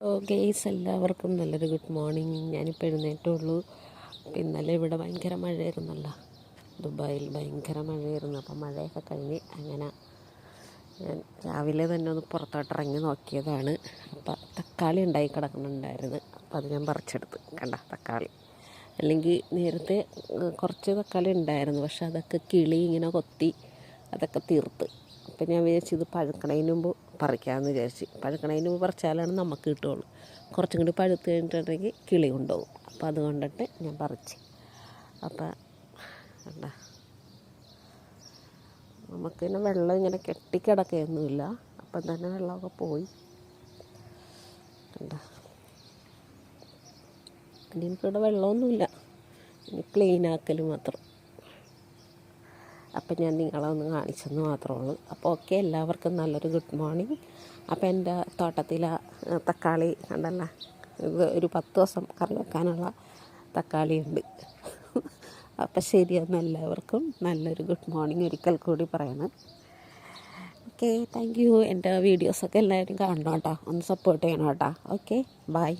Guys എല്ലാവർക്കും നല്ലൊരു good morning ഞാനിപ്പോൾ എഴുന്നേറ്റുള്ളൂ ഇന്നലെ ഇവിടെ ഭയങ്കര മഴയായിരുന്നല്ലോ. ദുബായിൽ ഭയങ്കര മഴയായിരുന്നു. അപ്പം മഴയൊക്കെ കഴിഞ്ഞ് അങ്ങനെ ഞാൻ രാവിലെ തന്നെ ഒന്ന് പുറത്തോട്ട് ഇറങ്ങി നോക്കിയതാണ്. അപ്പോൾ തക്കാളി ഉണ്ടായി കിടക്കുന്നുണ്ടായിരുന്നു. അപ്പോൾ അത് ഞാൻ പറിച്ചെടുത്ത്. കണ്ട തക്കാളി. അല്ലെങ്കിൽ നേരത്തെ കുറച്ച് തക്കാളി ഉണ്ടായിരുന്നു. പക്ഷെ അതൊക്കെ കിളി ഇങ്ങനെ കൊത്തി അതൊക്കെ തീർത്ത്. അപ്പം ഞാൻ വിചാരിച്ചു ഇത് പഴുക്കണതിന് മുമ്പ് പറിക്കാമെന്ന് വിചാരിച്ച്. പഴുക്കണതിന് മുമ്പ് പറിച്ചാലാണ് നമുക്ക് കിട്ടുള്ളൂ. കുറച്ചും കൂടി പഴുത്ത് കഴിഞ്ഞിട്ടുണ്ടെങ്കിൽ കിളി കൊണ്ടുപോകും. അപ്പം അതുകൊണ്ടിട്ട് ഞാൻ പറിച്ച്. അപ്പം നമുക്ക് പിന്നെ വെള്ളം ഇങ്ങനെ കെട്ടിക്കിടക്കുകയൊന്നുമില്ല അപ്പം തന്നെ വെള്ളമൊക്കെ പോയി. എന്താ ഇനി എനിക്കിവിടെ വെള്ളമൊന്നുമില്ല. ഇനി ക്ലീൻ ആക്കൽ മാത്രം. അപ്പം ഞാൻ നിങ്ങളെ ഒന്ന് കാണിച്ചെന്ന് മാത്രമേ ഉള്ളൂ അപ്പോൾ ഓക്കെ എല്ലാവർക്കും നല്ലൊരു ഗുഡ് മോർണിംഗ് അപ്പോൾ എന്റെ തോട്ടത്തിലെ തക്കാളി കണ്ടല്ല ഇത് ഒരു പത്ത് ദിവസം കറി വെക്കാനുള്ള തക്കാളി ഉണ്ട് അപ്പം ശരിയെന്ന് എല്ലാവർക്കും നല്ലൊരു ഗുഡ് മോർണിംഗ് ഒരിക്കൽ കൂടി പറയണം. ഓക്കെ താങ്ക് യു എന്റെ വീഡിയോസൊക്കെ എല്ലാവരും കാണണം കേട്ടോ. ഒന്ന് സപ്പോർട്ട് ചെയ്യണം കേട്ടോ. Okay bye